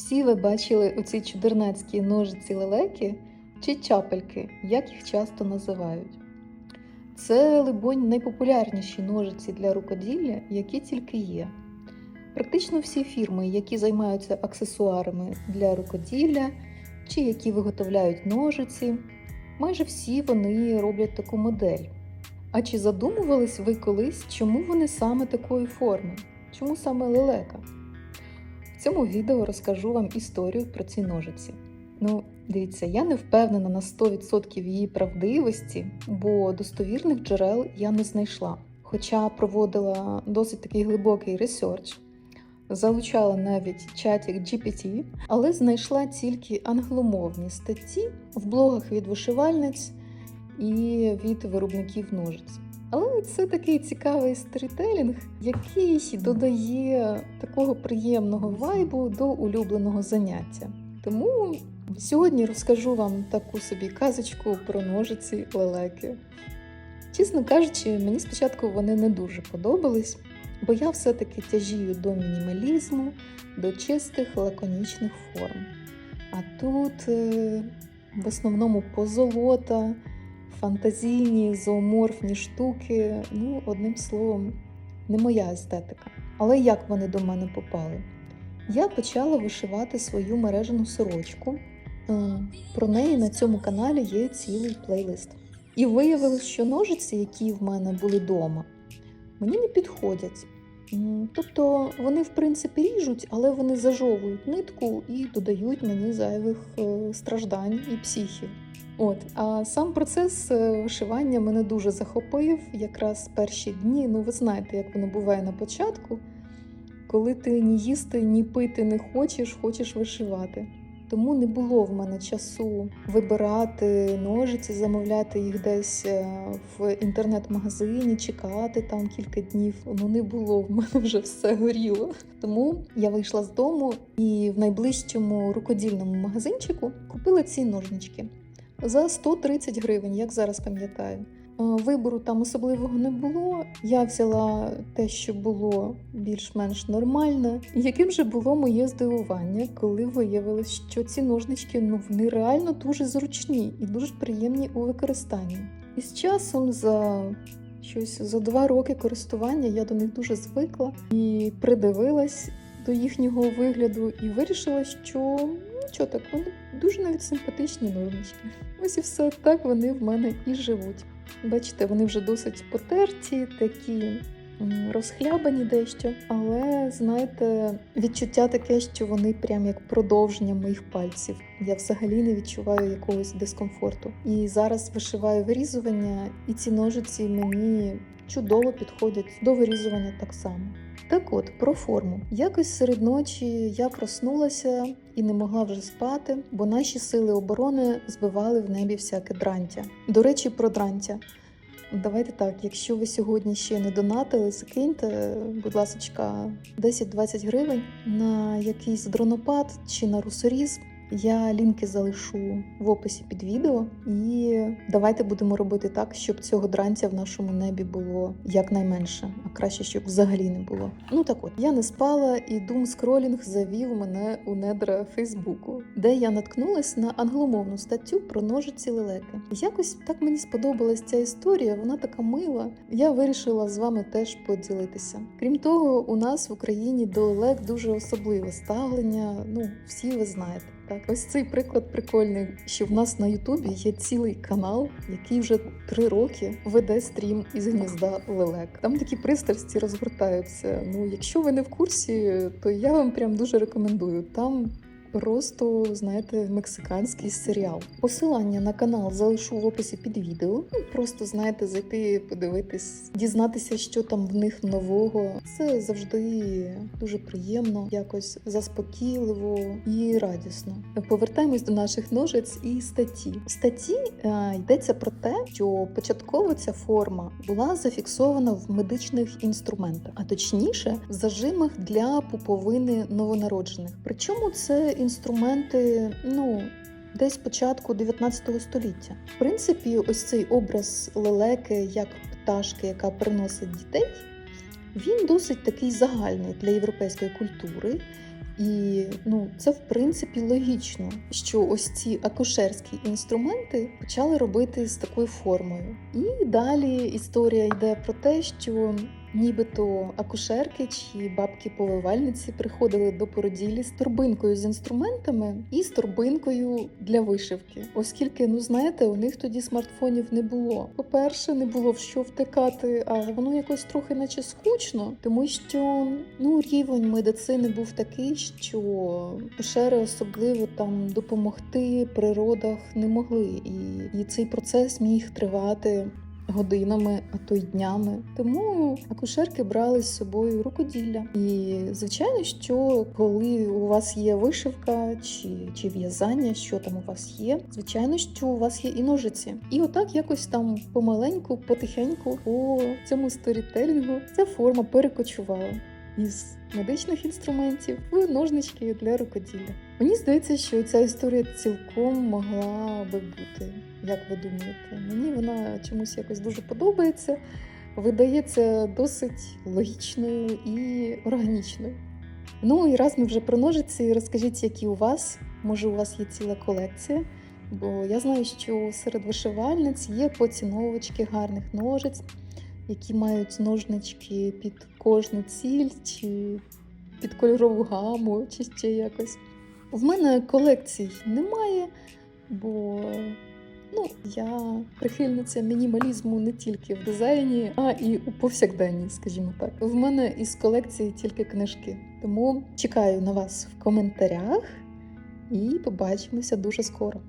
Всі ви бачили оці чудернацькі ножиці лелеки чи чапельки, як їх часто називають. Це, либонь, найпопулярніші ножиці для рукоділля, які тільки є. Практично всі фірми, які займаються аксесуарами для рукоділля чи які виготовляють ножиці, майже всі вони роблять таку модель. А чи задумувались ви колись, чому вони саме такої форми? Чому саме лелека? В цьому відео розкажу вам історію про ці ножиці. Ну, дивіться, я не впевнена на 100% її правдивості, бо достовірних джерел я не знайшла. Хоча проводила досить такий глибокий ресерч, залучала навіть чатик GPT, але знайшла тільки англомовні статті в блогах від вишивальниць і від виробників ножиць. Але це такий цікавий сторітелінг, який додає такого приємного вайбу до улюбленого заняття. Тому сьогодні розкажу вам таку собі казочку про ножиці лелеки. Чесно кажучи, мені спочатку вони не дуже подобались, бо я все-таки тяжію до мінімалізму, до чистих лаконічних форм. А тут е, в основному позолота, фантазійні, зооморфні штуки, ну, одним словом, не моя естетика. Але як вони до мене попали? Я почала вишивати свою мережену сорочку. Е, Про неї на цьому каналі є цілий плейлист. І виявилось, що ножиці, які в мене були вдома, мені не підходять. Тобто вони, в принципі, ріжуть, але вони зажовують нитку і додають мені зайвих е, страждань і психів. От, а сам процес е, вишивання мене дуже захопив. Якраз перші дні, ну ви знаєте, як воно буває на початку, коли ти ні їсти, ні пити не хочеш, хочеш вишивати. Тому не було в мене часу вибирати ножиці, замовляти їх десь е, в інтернет-магазині, чекати там кілька днів. Ну не було в мене вже все горіло. Тому я вийшла з дому і в найближчому рукодільному магазинчику купила ці ножнички за 130 гривень, як зараз пам'ятаю. Е, Вибору там особливого не було. Я взяла те, що було більш-менш нормальне. Яким же було моє здивування, коли виявилось, що ці ножнички ну вони реально дуже зручні і дуже приємні у використанні. І з часом за щось за два роки користування я до них дуже звикла і придивилась до їхнього вигляду і вирішила, що ну, що так, вони дуже навіть симпатичні ножнички. Ось і все так вони в мене і живуть. Бачите, вони вже досить потерті, такі розхлябані дещо, але знаєте, відчуття таке, що вони прям як продовження моїх пальців. Я взагалі не відчуваю якогось дискомфорту. І зараз вишиваю вирізування, і ці ножиці мені чудово підходять до вирізування так само. Так от, про форму. Якось серед ночі я проснулася і не могла вже спати, бо наші сили оборони збивали в небі всяке дрантя. До речі, про дрантя. Давайте так, якщо ви сьогодні ще не донатили, закиньте, будь ласка, 10-20 гривень на якийсь дронопад чи на русоріз. Я лінки залишу в описі під відео, і давайте будемо робити так, щоб цього дрантя в нашому небі було якнайменше, а краще, щоб взагалі не було. Ну так от я не спала, і дум скролінг завів мене у недра Фейсбуку, де я наткнулась на англомовну статтю про ножиці лелеки. Якось так мені сподобалась ця історія, вона така мила. Я вирішила з вами теж поділитися. Крім того, у нас в Україні до лелек дуже особливе ставлення. Ну, всі ви знаєте. Так, ось цей приклад прикольний, що в нас на Ютубі є цілий канал, який вже три роки веде стрім із гнізда лелек. Там такі пристрасті розгортаються. Ну, якщо ви не в курсі, то я вам прям дуже рекомендую. Там Просто знаєте, мексиканський серіал. Посилання на канал залишу в описі під відео. Ну просто знаєте, зайти, подивитись, дізнатися, що там в них нового. Це завжди дуже приємно, якось заспокійливо і радісно. Повертаємось до наших ножиць і статті. В статті е, йдеться про те, що початково ця форма була зафіксована в медичних інструментах, а точніше в зажимах для пуповини новонароджених. Причому це інструменти, ну. Десь початку 19 століття. В принципі, ось цей образ лелеки як пташки, яка приносить дітей, він досить такий загальний для європейської культури. І ну, це в принципі логічно, що ось ці акушерські інструменти почали робити з такою формою. І далі історія йде про те, що нібито акушерки чи бабки-повивальниці приходили до породілі з торбинкою з інструментами і з торбинкою для вишивки. Оскільки, ну знаєте, у них тоді смартфонів не було. По-перше, не було в що втикати, а воно якось трохи наче скучно, тому що ну рівень медицини був такий, що акушери особливо там допомогти при родах не могли, і, і цей процес міг тривати годинами, а то й днями. Тому акушерки брали з собою рукоділля. І звичайно, що коли у вас є вишивка чи, чи в'язання, що там у вас є, звичайно, що у вас є і ножиці. І отак якось там помаленьку, потихеньку по цьому сторітелінгу ця форма перекочувала. Із медичних інструментів в ножнички для рукоділля. Мені здається, що ця історія цілком могла би бути. Як ви думаєте? Мені вона чомусь якось дуже подобається, видається досить логічною і органічною. Ну і раз ми вже про ножиці, розкажіть, які у вас, може, у вас є ціла колекція. Бо я знаю, що серед вишивальниць є поціновувачки гарних ножиць, які мають ножнички під кожну ціль, чи під кольорову гаму, чи ще якось. В мене колекцій немає, бо ну, я прихильниця мінімалізму не тільки в дизайні, а і у повсякденній, скажімо так. В мене із колекції тільки книжки. Тому чекаю на вас в коментарях і побачимося дуже скоро.